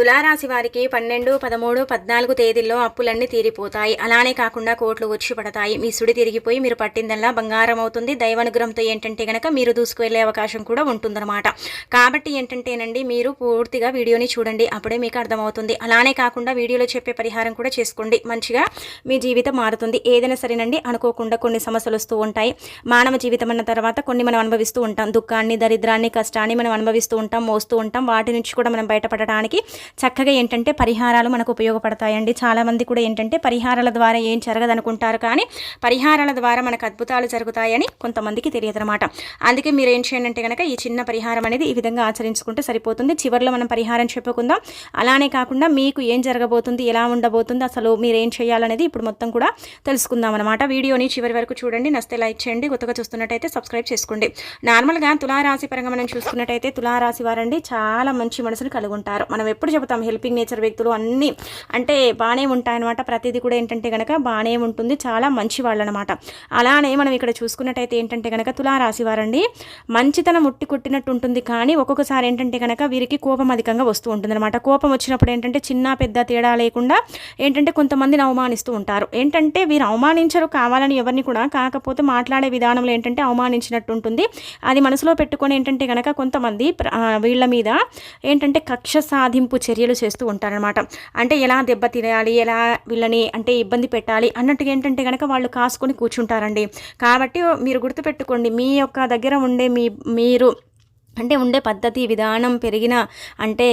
తులారాశి వారికి పన్నెండు పదమూడు పద్నాలుగు తేదీల్లో అప్పులన్నీ తీరిపోతాయి. అలానే కాకుండా కోట్లు వచ్చి పడతాయి. మీ సుడి తిరిగిపోయి మీరు పట్టిందల్లా బంగారం అవుతుంది దైవానుగ్రహంతో ఏంటంటే గనక మీరు దూసుకువెళ్ళే అవకాశం కూడా ఉంటుందన్నమాట. కాబట్టి ఏంటంటేనండి మీరు పూర్తిగా వీడియోని చూడండి. అప్పుడే మీకు అర్థమవుతుంది. అలానే కాకుండా వీడియోలో చెప్పే పరిహారం కూడా చేసుకోండి. మంచిగా మీ జీవితం మారుతుంది. ఏదైనా సరేనండి అనుకోకుండా కొన్ని సమస్యలు వస్తూ ఉంటాయి. మానవ జీవితం అన్న తర్వాత కొన్ని మనం అనుభవిస్తూ ఉంటాం. దుఃఖాన్ని దరిద్రాన్ని కష్టాన్ని మనం అనుభవిస్తూ ఉంటాం మోస్తూ ఉంటాం. వాటి నుంచి కూడా మనం బయటపడటానికి చక్కగా ఏంటంటే పరిహారాలు మనకు ఉపయోగపడతాయండి. చాలామంది కూడా ఏంటంటే పరిహారాల ద్వారా ఏం జరగదనుకుంటారు కానీ పరిహారాల ద్వారా మనకు అద్భుతాలు జరుగుతాయని కొంతమందికి తెలియదు అనమాట అందుకే మీరు ఏం చేయండి అంటే కనుక ఈ చిన్న పరిహారం అనేది ఈ విధంగా ఆచరించుకుంటే సరిపోతుంది. చివరిలో మనం పరిహారం చెప్పుకుందాం. అలానే కాకుండా మీకు ఏం జరగబోతుంది ఎలా ఉండబోతుంది అసలు మీరు ఏం చేయాలనేది ఇప్పుడు మొత్తం కూడా తెలుసుకుందాం అనమాట వీడియోని చివరి వరకు చూడండి. నస్తే లైక్ చేయండి. కొత్తగా చూస్తున్నట్టయితే సబ్స్క్రైబ్ చేసుకోండి. నార్మల్గా తులారాశి పరంగా మనం చూసుకున్నట్టయితే తులారాశి వారండి చాలా మంచి మనసును కలిగి ఉంటారు మనం ఎప్పుడు చెబుతాం. హెల్పింగ్ నేచర్ వ్యక్తులు అన్నీ అంటే బాగానే ఉంటాయన్నమాట. ప్రతిదీ కూడా ఏంటంటే కనుక బాగానే ఉంటుంది. చాలా మంచి వాళ్ళు అనమాట అలానే మనం ఇక్కడ చూసుకున్నట్టయితే ఏంటంటే కనుక తులారాశి వారండి. మంచితనం ముట్టి కొట్టినట్టు ఉంటుంది. కానీ ఒక్కొక్కసారి ఏంటంటే కనుక వీరికి కోపం అధికంగా వస్తూ ఉంటుందన్నమాట. కోపం వచ్చినప్పుడు ఏంటంటే చిన్న పెద్ద తేడా లేకుండా ఏంటంటే కొంతమందిని అవమానిస్తూ ఉంటారు. ఏంటంటే వీరు అవమానించరు కావాలని ఎవరిని కూడా. కాకపోతే మాట్లాడే విధానంలో ఏంటంటే అవమానించినట్టు ఉంటుంది. అది మనసులో పెట్టుకొని ఏంటంటే కనుక కొంతమంది వీళ్ళ మీద ఏంటంటే కక్ష సాధింపు చర్యలు చేస్తూ ఉంటారనమాట అంటే ఎలా దెబ్బ తినాలి ఎలా వీళ్ళని అంటే ఇబ్బంది పెట్టాలి అన్నట్టుగా ఏంటంటే కనుక వాళ్ళు కాసుకొని కూర్చుంటారండి. కాబట్టి మీరు గుర్తుపెట్టుకోండి మీ యొక్క దగ్గర ఉండే మీ మీరు అంటే ఉండే పద్ధతి విధానం పెరిగిన అంటే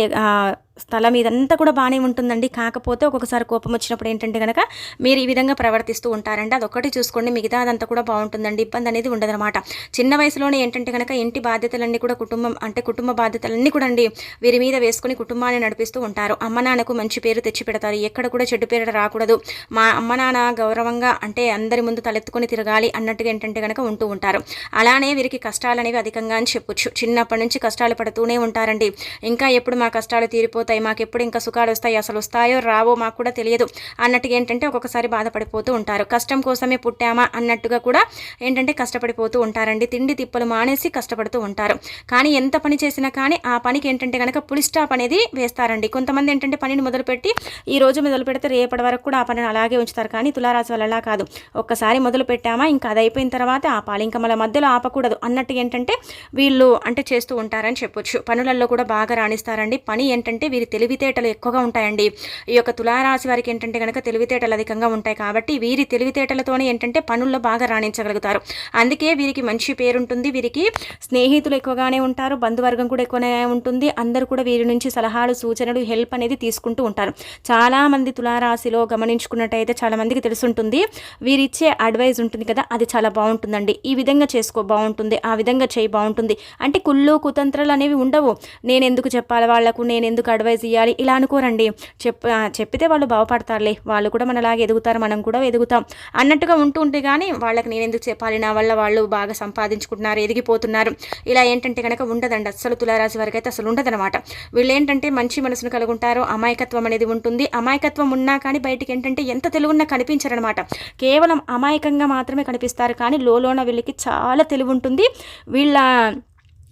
స్థలం ఇదంతా కూడా బాగానే ఉంటుందండి. కాకపోతే ఒక్కొక్కసారి కోపం వచ్చినప్పుడు ఏంటంటే కనుక మీరు ఈ విధంగా ప్రవర్తిస్తూ ఉంటారండి. అదొక్కటి చూసుకోండి. మిగతా అదంతా కూడా బాగుంటుందండి. ఇబ్బంది అనేది ఉండదన్నమాట. చిన్న వయసులోనే ఏంటంటే కనుక ఇంటి బాధ్యతలన్నీ కూడా కుటుంబం అంటే కుటుంబ బాధ్యతలన్నీ కూడా అండి వీరి మీద వేసుకుని కుటుంబాన్ని నడిపిస్తూ ఉంటారు. అమ్మ నాన్నకు మంచి పేరు తెచ్చి పెడతారు. ఎక్కడ కూడా చెడ్డు పేరు రాకూడదు. మా అమ్మ నాన్న గౌరవంగా అంటే అందరి ముందు తలెత్తుకొని తిరగాలి అన్నట్టుగా ఏంటంటే కనుక ఉంటూ ఉంటారు. అలానే వీరికి కష్టాలు అనేవి అధికంగా అని చెప్పొచ్చు. చిన్నప్పటి నుంచి కష్టాలు పడుతూనే ఉంటారండి. ఇంకా ఎప్పుడు మా కష్టాలు తీరిపోతాయి మాకు ఎప్పుడు ఇంకా సుఖాలు వస్తాయి అసలు వస్తాయో రావో మాకు కూడా తెలియదు. అన్నట్టుగా ఏంటంటే ఒక్కొక్కసారి బాధపడిపోతూ ఉంటారు. కష్టం కోసమే పుట్టామా అన్నట్టుగా కూడా ఏంటంటే కష్టపడిపోతూ ఉంటారండి. తిండి తిప్పలు మానేసి కష్టపడుతూ ఉంటారు. కానీ ఎంత పని చేసినా కానీ ఆ పనికి ఏంటంటే కనుక పులి స్టాప్ అనేది వేస్తారండి. కొంతమంది ఏంటంటే పనిని మొదలుపెట్టి ఈ రోజు మొదలు పెడితే రేపటి వరకు కూడా ఆ పనిని అలాగే ఉంచుతారు. కానీ తులారాశి వల్ల అలా కాదు. ఒక్కసారి మొదలు పెట్టామా ఇంకా అది అయిపోయిన తర్వాత ఆపాలి ఇంకా మళ్ళీ మధ్యలో ఆపకూడదు. అన్నట్టు ఏంటంటే వీళ్ళు అంటే చేస్తూ ఉంటారని చెప్పొచ్చు. పనులలో కూడా బాగా రాణిస్తారండి. పని ఏంటంటే వీరి తెలివితేటలు ఎక్కువగా ఉంటాయండి. ఈ యొక్క తులారాశి వారికి ఏంటంటే కనుక తెలివితేటలు అధికంగా ఉంటాయి కాబట్టి వీరి తెలివితేటలతోనే ఏంటంటే పనుల్లో బాగా రాణించగలుగుతారు. అందుకే వీరికి మంచి పేరుంటుంది. వీరికి స్నేహితులు ఎక్కువగానే ఉంటారు. బంధువర్గం కూడా ఎక్కువనే ఉంటుంది. అందరూ కూడా వీరి నుంచి సలహాలు సూచనలు హెల్ప్ అనేది తీసుకుంటూ ఉంటారు. చాలామంది తులారాశిలో గమనించుకున్నట్టయితే చాలా మందికి తెలుసుంటుంది. వీరిచ్చే అడ్వైజ్ ఉంటుంది కదా అది చాలా బాగుంటుందండి. ఈ విధంగా చేసుకో బాగుంటుంది. ఆ విధంగా చేయి బాగుంటుంది. అంటే కుళ్ళు కుతంత్రాలు అనేవి ఉండవు. నేను ఎందుకు చెప్పాలి వాళ్ళకు? నేను ఎందుకు అడ్వైజ్ ఇవ్వాలి ఇలా అనుకోరండి. చెప్ చెప్పితే వాళ్ళు బాగుపడతారులే. వాళ్ళు కూడా మనలాగా ఎదుగుతారు. మనం కూడా ఎదుగుతాం. అన్నట్టుగా ఉంటూ ఉంటే కానీ వాళ్ళకి నేను ఎందుకు చెప్పాలి? నా వల్ల వాళ్ళు బాగా సంపాదించుకుంటున్నారు ఎదిగిపోతున్నారు. ఇలా ఏంటంటే కనుక ఉండదండి. అస్సలు తులారాశి వరకు అయితే అసలు ఉండదనమాట వీళ్ళు ఏంటంటే మంచి మనసును కలుగుంటారు. అమాయకత్వం అనేది ఉంటుంది. అమాయకత్వం ఉన్నా కానీ బయటికి ఏంటంటే ఎంత తెలుగున్నా కనిపించరనమాట కేవలం అమాయకంగా మాత్రమే కనిపిస్తారు. కానీ లోలోన వీళ్ళకి చాలా తెలివి ఉంటుంది వీళ్ళ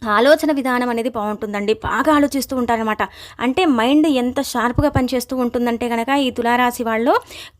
ఆలోచన విధానం అనేది బాగుంటుందండి. బాగా ఆలోచిస్తూ ఉంటారనమాట అంటే మైండ్ ఎంత షార్ప్గా పనిచేస్తూ ఉంటుందంటే కనుక ఈ తులారాశి వాళ్ళు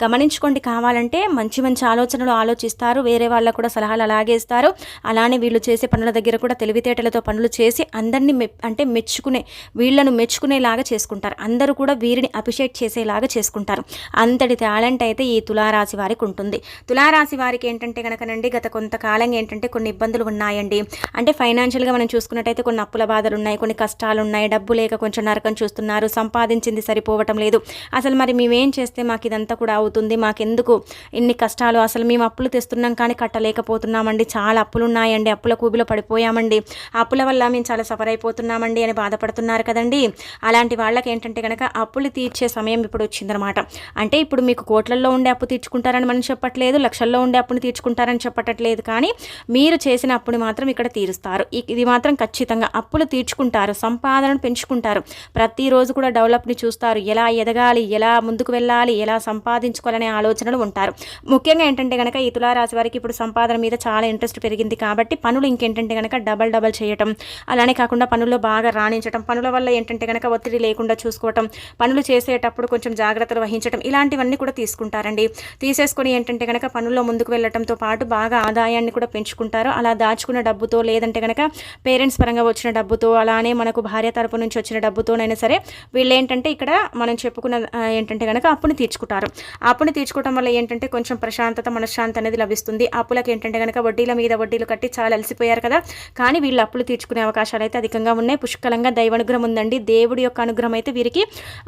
గమనించుకోండి. కావాలంటే మంచి మంచి ఆలోచనలు ఆలోచిస్తారు. వేరే వాళ్ళకు కూడా సలహాలు అలాగే ఇస్తారు. అలానే వీళ్ళు చేసే పనుల దగ్గర కూడా తెలివితేటలతో పనులు చేసి అందరినీ మె అంటే మెచ్చుకునే వీళ్ళను మెచ్చుకునేలాగా చేసుకుంటారు. అందరూ కూడా వీరిని అప్రిషియేట్ చేసేలాగా చేసుకుంటారు. అంతటి టాలెంట్ అయితే ఈ తులారాశి వారికి ఉంటుంది. తులారాశి వారికి ఏంటంటే కనుకనండి గత కొంతకాలంగా ఏంటంటే కొన్ని ఇబ్బందులు ఉన్నాయండి. అంటే ఫైనాన్షియల్గా మనం చూసుకున్నట్టయితే కొన్ని అప్పుల బాధలు ఉన్నాయి కొన్ని కష్టాలు ఉన్నాయి డబ్బు లేక కొంచెం నరకం చూస్తున్నారు సంపాదించింది సరిపోవటం లేదు. అసలు మరి మేమేం చేస్తే మాకు ఇదంతా కూడా అవుతుంది? మాకెందుకు ఇన్ని కష్టాలు? అసలు మేము అప్పులు తెస్తున్నాం కానీ కట్టలేకపోతున్నామండి. చాలా అప్పులు ఉన్నాయండి అప్పుల కూబిలో పడిపోయామండి. అప్పుల వల్ల మేము చాలా సఫర్ అయిపోతున్నామండి అని బాధపడుతున్నారు కదండి. అలాంటి వాళ్ళకి ఏంటంటే కనుక అప్పులు తీర్చే సమయం ఇప్పుడు వచ్చిందనమాట. అంటే ఇప్పుడు మీకు కోట్లల్లో ఉండే అప్పు తీర్చుకుంటారని మనం చెప్పట్లేదు లక్షల్లో ఉండే అప్పుని తీర్చుకుంటారని చెప్పట్లేదు. కానీ మీరు చేసిన అప్పుని మాత్రం ఇక్కడ తీరుస్తారు. ఇది మాత్రం మాత్రం ఖచ్చితంగా అప్పులు తీర్చుకుంటారు సంపాదనను పెంచుకుంటారు. ప్రతిరోజు కూడా డెవలప్ని చూస్తారు. ఎలా ఎదగాలి ఎలా ముందుకు వెళ్ళాలి ఎలా సంపాదించుకోవాలనే ఆలోచనలు ఉంటారు. ముఖ్యంగా ఏంటంటే కనుక ఈ తులారాశి వారికి ఇప్పుడు సంపాదన మీద చాలా ఇంట్రెస్ట్ పెరిగింది కాబట్టి పనులు ఇంకేంటంటే కనుక డబల్ డబల్ చేయటం అలానే కాకుండా పనుల్లో బాగా రాణించడం పనుల వల్ల ఏంటంటే కనుక ఒత్తిడి లేకుండా చూసుకోవటం పనులు చేసేటప్పుడు కొంచెం జాగ్రత్తలు వహించడం ఇలాంటివన్నీ కూడా తీసుకుంటారండి. తీసేసుకొని ఏంటంటే కనుక పనుల్లో ముందుకు వెళ్ళటంతో పాటు బాగా ఆదాయాన్ని కూడా పెంచుకుంటారు. అలా దాచుకున్న డబ్బుతో లేదంటే కనుక పేరెంట్స్ పరంగా వచ్చిన డబ్బుతో అలానే మనకు భార్య తరపు నుంచి వచ్చిన డబ్బుతోనైనా సరే వీళ్ళు ఏంటంటే ఇక్కడ మనం చెప్పుకున్న ఏంటంటే కనుక అప్పుని తీర్చుకుంటారు. అప్పుని తీర్చుకోవడం వల్ల ఏంటంటే కొంచెం ప్రశాంతత మనశ్శాంతి అనేది లభిస్తుంది. అప్పులకు ఏంటంటే కనుక వడ్డీల మీద వడ్డీలు కట్టి చాలా అలసిపోయారు కదా. కానీ వీళ్ళు అప్పులు తీర్చుకునే అవకాశాలు అయితే అధికంగా ఉన్నాయి. పుష్కలంగా దైవానుగ్రహం ఉందండి. దేవుడి యొక్క అనుగ్రహం అయితే వీరికి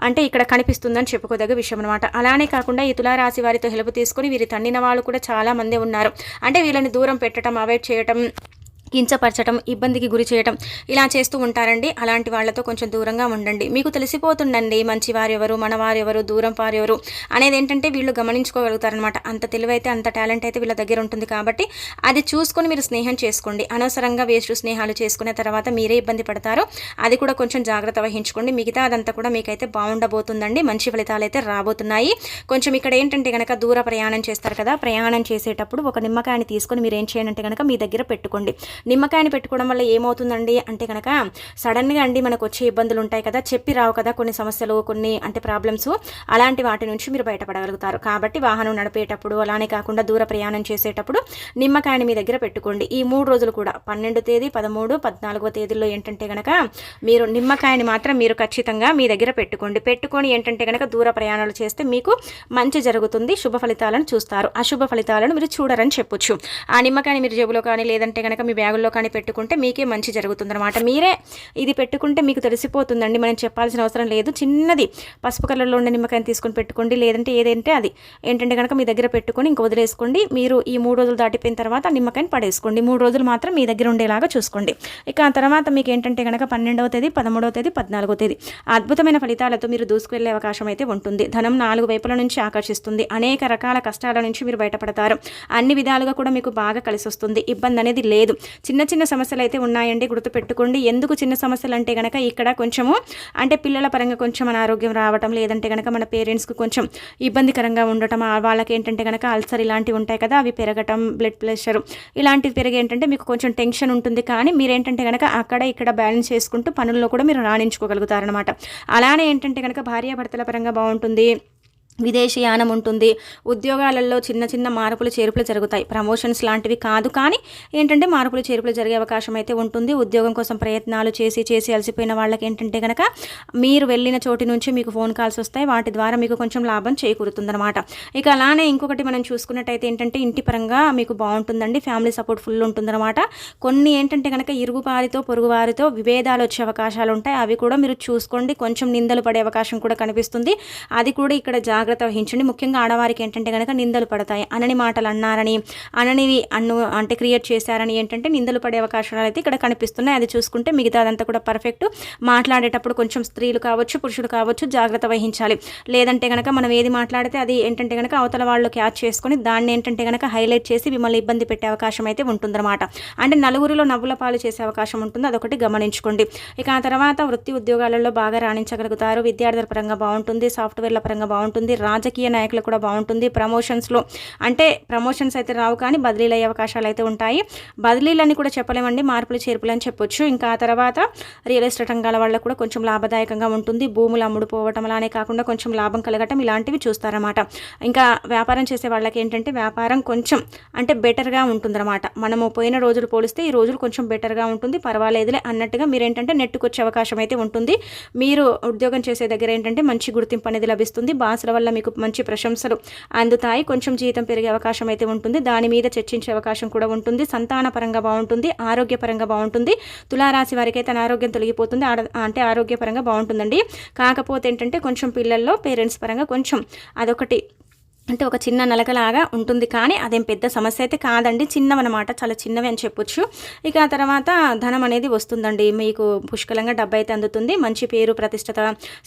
అంటే ఇక్కడ కనిపిస్తుందని చెప్పుకోదగ్గ విషయం అనమాట అలానే కాకుండా ఈ తులారాశి వారితో హెల్ప్ తీసుకొని వీరి తండిన వాళ్ళు కూడా చాలా మంది ఉన్నారు. అంటే వీళ్ళని దూరం పెట్టడం అవాయిడ్ చేయటం కించపరచడం ఇబ్బందికి గురి చేయటం ఇలా చేస్తూ ఉంటారండి. అలాంటి వాళ్ళతో కొంచెం దూరంగా ఉండండి. మీకు తెలిసిపోతుండండి మంచి వారెవరు మన వారెవరు దూరం వారెవరు అనేది ఏంటంటే వీళ్ళు గమనించుకోగలుగుతారనమాట అంత తెలివైతే అంత టాలెంట్ అయితే వీళ్ళ దగ్గర ఉంటుంది కాబట్టి అది చూసుకొని మీరు స్నేహం చేసుకోండి. అనవసరంగా వేస్ట్ స్నేహాలు చేసుకునే తర్వాత మీరే ఇబ్బంది పడతారు. అది కూడా కొంచెం జాగ్రత్త వహించుకోండి. మిగతా అదంతా కూడా మీకైతే బాగుండబోతుందండి. మంచి ఫలితాలు అయితే రాబోతున్నాయి. కొంచెం ఇక్కడ ఏంటంటే కనుక దూర ప్రయాణం చేస్తారు కదా ప్రయాణం చేసేటప్పుడు ఒక నిమ్మకాయని తీసుకొని మీరు ఏం చేయండి కనుక మీ దగ్గర పెట్టుకోండి. నిమ్మకాయని పెట్టుకోవడం వల్ల ఏమవుతుందండి? అంటే కనుక సడన్గా అండి మనకు వచ్చే ఇబ్బందులు ఉంటాయి కదా చెప్పి రావు కదా కొన్ని సమస్యలు కొన్ని అంటే ప్రాబ్లమ్స్. అలాంటి వాటి నుంచి మీరు బయటపడగలుగుతారు. కాబట్టి వాహనం నడిపేటప్పుడు అలానే కాకుండా దూర ప్రయాణం చేసేటప్పుడు నిమ్మకాయని మీ దగ్గర పెట్టుకోండి. ఈ మూడు రోజులు కూడా పన్నెండు తేదీ పదమూడు పద్నాలుగో తేదీల్లో ఏంటంటే కనుక మీరు నిమ్మకాయని మాత్రం మీరు ఖచ్చితంగా మీ దగ్గర పెట్టుకోండి. పెట్టుకొని ఏంటంటే కనుక దూర ప్రయాణాలు చేస్తే మీకు మంచి జరుగుతుంది. శుభ ఫలితాలను చూస్తారు. అశుభ ఫలితాలను మీరు చూడరని చెప్పొచ్చు. ఆ నిమ్మకాయని మీరు జేబులో కానీ లేదంటే కనుక మీ బ్యాగుల్లో కానీ పెట్టుకుంటే మీకే మంచి జరుగుతుందన్నమాట. మీరే ఇది పెట్టుకుంటే మీకు తెలిసిపోతుందండి. మనం చెప్పాల్సిన అవసరం లేదు. చిన్నది పసుపు కలర్లో ఉండే నిమ్మకాయని తీసుకొని పెట్టుకోండి. లేదంటే ఏదంటే అది. ఏంటంటే కనుక మీ దగ్గర పెట్టుకొని ఇంక వదిలేసుకోండి. మీరు ఈ మూడు రోజులు దాటిపోయిన తర్వాత నిమ్మకాయని పడేసుకోండి. మూడు రోజులు మాత్రం మీ దగ్గర ఉండేలాగా చూసుకోండి. ఇక ఆ తర్వాత మీకు ఏంటంటే కనుక పన్నెండవ తేదీ పదమూడవ తేదీ పద్నాలుగో తేదీ. అద్భుతమైన ఫలితాలతో మీరు దూసుకువెళ్ళే అవకాశం అయితే ఉంటుంది. ధనం నాలుగు వైపుల నుంచి ఆకర్షిస్తుంది. అనేక రకాల కష్టాల నుంచి మీరు బయటపడతారు. అన్ని విధాలుగా కూడా మీకు బాగా కలిసి వస్తుంది ఇబ్బంది అనేది లేదు. చిన్న చిన్న సమస్యలు అయితే ఉన్నాయండి గుర్తుపెట్టుకోండి. ఎందుకు చిన్న సమస్యలు అంటే కనుక ఇక్కడ కొంచెము అంటే పిల్లల పరంగా కొంచెం అనారోగ్యం రావటం లేదంటే కనుక మన పేరెంట్స్కి కొంచెం ఇబ్బందికరంగా ఉండటం వాళ్ళకి ఏంటంటే కనుక అల్సర్ ఇలాంటివి ఉంటాయి కదా అవి పెరగటం బ్లడ్ ప్రెషర్ ఇలాంటివి పెరిగి ఏంటంటే మీకు కొంచెం టెన్షన్ ఉంటుంది. కానీ మీరేంటంటే కనుక అక్కడ ఇక్కడ బ్యాలెన్స్ చేసుకుంటూ పనుల్లో కూడా మీరు రాణించుకోగలుగుతారనమాట అలానే ఏంటంటే కనుక భార్యాభర్తల పరంగా బాగుంటుంది. విదేశీయానం ఉంటుంది. ఉద్యోగాలలో చిన్న చిన్న మార్పులు చేర్పులు జరుగుతాయి. ప్రమోషన్స్ లాంటివి కాదు. కానీ ఏంటంటే మార్పులు చేర్పులు జరిగే అవకాశం అయితే ఉంటుంది. ఉద్యోగం కోసం ప్రయత్నాలు చేసి చేసి అలసిపోయిన వాళ్ళకి ఏంటంటే కనుక మీరు వెళ్ళిన చోటి నుంచి మీకు ఫోన్ కాల్స్ వస్తాయి. వాటి ద్వారా మీకు కొంచెం లాభం చేకూరుతుందన్నమాట. ఇక అలానే ఇంకొకటి మనం చూసుకున్నట్టయితే ఏంటంటే ఇంటి పరంగా మీకు బాగుంటుందండి. ఫ్యామిలీ సపోర్ట్ ఫుల్ ఉంటుందన్నమాట. కొన్ని ఏంటంటే కనుక ఇరుగువారితో పొరుగువారితో విభేదాలు వచ్చే అవకాశాలు ఉంటాయి. అవి కూడా మీరు చూసుకోండి. కొంచెం నిందలు పడే అవకాశం కూడా కనిపిస్తుంది. అది కూడా ఇక్కడ జాగ్రత్త జాగ్రత్త వహించండి. ముఖ్యంగా ఆడవారికి ఏంటంటే కనుక నిందలు పడతాయి. అనని మాటలు అన్నారని అననివి అన్ను అంటే క్రియేట్ చేశారని ఏంటంటే నిందలు పడే అవకాశాలు అయితే ఇక్కడ కనిపిస్తున్నాయి. అది చూసుకుంటే మిగతా అదంతా కూడా పర్ఫెక్ట్. మాట్లాడేటప్పుడు కొంచెం స్త్రీలు కావచ్చు పురుషులు కావచ్చు జాగ్రత్త వహించాలి. లేదంటే కనుక మనం ఏది మాట్లాడితే అది ఏంటంటే కనుక అవతల వాళ్ళు క్యాచ్ చేసుకొని దాన్ని ఏంటంటే కనుక హైలైట్ చేసి మిమ్మల్ని ఇబ్బంది పెట్టే అవకాశం అయితే ఉంటుందన్నమాట. అంటే నలుగురిలో నవ్వుల పాలు చేసే అవకాశం ఉంటుంది. అదొకటి గమనించుకోండి. ఇక ఆ తర్వాత వృత్తి ఉద్యోగాలలో బాగా రాణించగలుగుతారు. విద్యార్థుల పరంగా బాగుంటుంది. సాఫ్ట్వేర్ల పరంగా బాగుంటుంది. రాజకీయ నాయకులు కూడా బాగుంటుంది ప్రమోషన్స్లో అంటే ప్రమోషన్స్ అయితే రావు కానీ బదిలీలు అయ్యే అవకాశాలు అయితే ఉంటాయి. బదిలీలని కూడా చెప్పలేమండి మార్పులు చేర్పులు అని చెప్పొచ్చు. ఇంకా ఆ తర్వాత రియల్ ఎస్టేట్ రంగాల వల్ల కూడా కొంచెం లాభదాయకంగా ఉంటుంది. భూములు అమ్ముడుపోవటం అలానే కాకుండా కొంచెం లాభం కలగటం ఇలాంటివి చూస్తారన్నమాట. ఇంకా వ్యాపారం చేసే వాళ్ళకి ఏంటంటే వ్యాపారం కొంచెం అంటే బెటర్గా ఉంటుందన్నమాట. మనము పోయిన రోజులు పోలిస్తే ఈ రోజులు కొంచెం బెటర్గా ఉంటుంది. పర్వాలేదులే అన్నట్టుగా మీరు ఏంటంటే నెట్టుకొచ్చే అవకాశం అయితే ఉంటుంది. మీరు ఉద్యోగం చేసే దగ్గర ఏంటంటే మంచి గుర్తింపు అనేది లభిస్తుంది. బాసుల వల్ల మీకు మంచి ప్రశంసలు అందుతాయి. కొంచెం జీతం పెరిగే అవకాశం అయితే ఉంటుంది. దాని మీద చర్చించే అవకాశం కూడా ఉంటుంది. సంతాన పరంగా బాగుంటుంది. ఆరోగ్యపరంగా బాగుంటుంది. తులారాశి వారికి అయితే అనారోగ్యం తొలగిపోతుంది. అంటే ఆరోగ్యపరంగా బాగుంటుందండి. కాకపోతే ఏంటంటే కొంచెం పిల్లల్లో పేరెంట్స్ పరంగా కొంచెం అదొకటి అంటే ఒక చిన్న నలకలాగా ఉంటుంది కానీ అదేం పెద్ద సమస్య అయితే కాదండి. చిన్నవన్నమాట చాలా చిన్నవి అని చెప్పొచ్చు. ఇక ఆ తర్వాత ధనం అనేది వస్తుందండి. మీకు పుష్కలంగా డబ్బు అయితే అందుతుంది. మంచి పేరు ప్రతిష్టత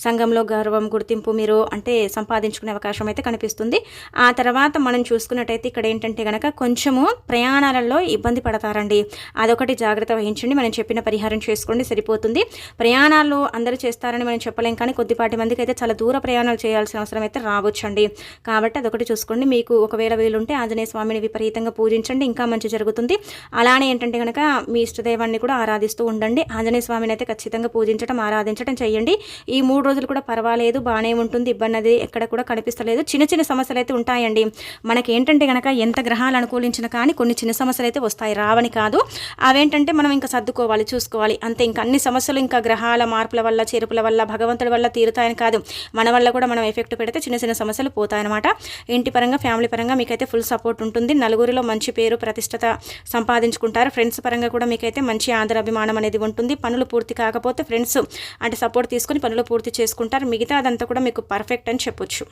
సంఘంలో గౌరవం గుర్తింపు మీరు అంటే సంపాదించుకునే అవకాశం అయితే కనిపిస్తుంది. ఆ తర్వాత మనం చూసుకున్నట్టయితే ఇక్కడ ఏంటంటే కనుక కొంచెము ప్రయాణాలలో ఇబ్బంది పడతారండి. అదొకటి జాగ్రత్త వహించండి. మనం చెప్పిన పరిహారం చేసుకోండి సరిపోతుంది. ప్రయాణాలు అందరూ చేస్తారని మనం చెప్పలేం కానీ కొద్దిపాటి మందికి అయితే చాలా దూర ప్రయాణాలు చేయాల్సిన అవసరం అయితే రావచ్చండి. కాబట్టి అదొకటి చూసుకోండి. మీకు ఒకవేళ వీలుంటే ఆంజనేయ స్వామిని విపరీతంగా పూజించండి. ఇంకా మంచి జరుగుతుంది. అలానే ఏంటంటే కనుక మీ ఇష్టదేవాన్ని కూడా ఆరాధిస్తూ ఉండండి. ఆంజనేయ స్వామిని అయితే ఖచ్చితంగా పూజించడం ఆరాధించడం చేయండి. ఈ మూడు రోజులు కూడా పర్వాలేదు. బాగానే ఉంటుంది. ఇబ్బంది అది ఎక్కడ కూడా కనిపిస్తలేదు. చిన్న చిన్న సమస్యలు అయితే ఉంటాయండి. మనకి ఏంటంటే కనుక ఎంత గ్రహాలు అనుకూలించినా కానీ కొన్ని చిన్న సమస్యలు అయితే వస్తాయి. రావని కాదు. అవేంటంటే మనం ఇంకా సర్దుకోవాలి చూసుకోవాలి. అంతే. ఇంకా అన్ని సమస్యలు ఇంకా గ్రహాల మార్పుల వల్ల చేరుపుల వల్ల భగవంతుడి వల్ల తీరుతాయని కాదు. మన వల్ల కూడా మనం ఎఫెక్ట్ పెడితే చిన్న చిన్న సమస్యలు పోతాయన్నమాట. ఇంటి పరంగా ఫ్యామిలీ పరంగా మీకైతే ఫుల్ సపోర్ట్ ఉంటుంది. నలుగురిలో మంచి పేరు ప్రతిష్టత సంపాదించుకుంటారు. ఫ్రెండ్స్ పరంగా కూడా మీకైతే మంచి ఆదర అభిమానం అనేది ఉంటుంది. పనులు పూర్తి కాకపోతే ఫ్రెండ్స్ అంటే సపోర్ట్ తీసుకొని పనులు పూర్తి చేసుకుంటారు. మిగతా అదంతా కూడా మీకు పర్ఫెక్ట్ అని చెప్పొచ్చు.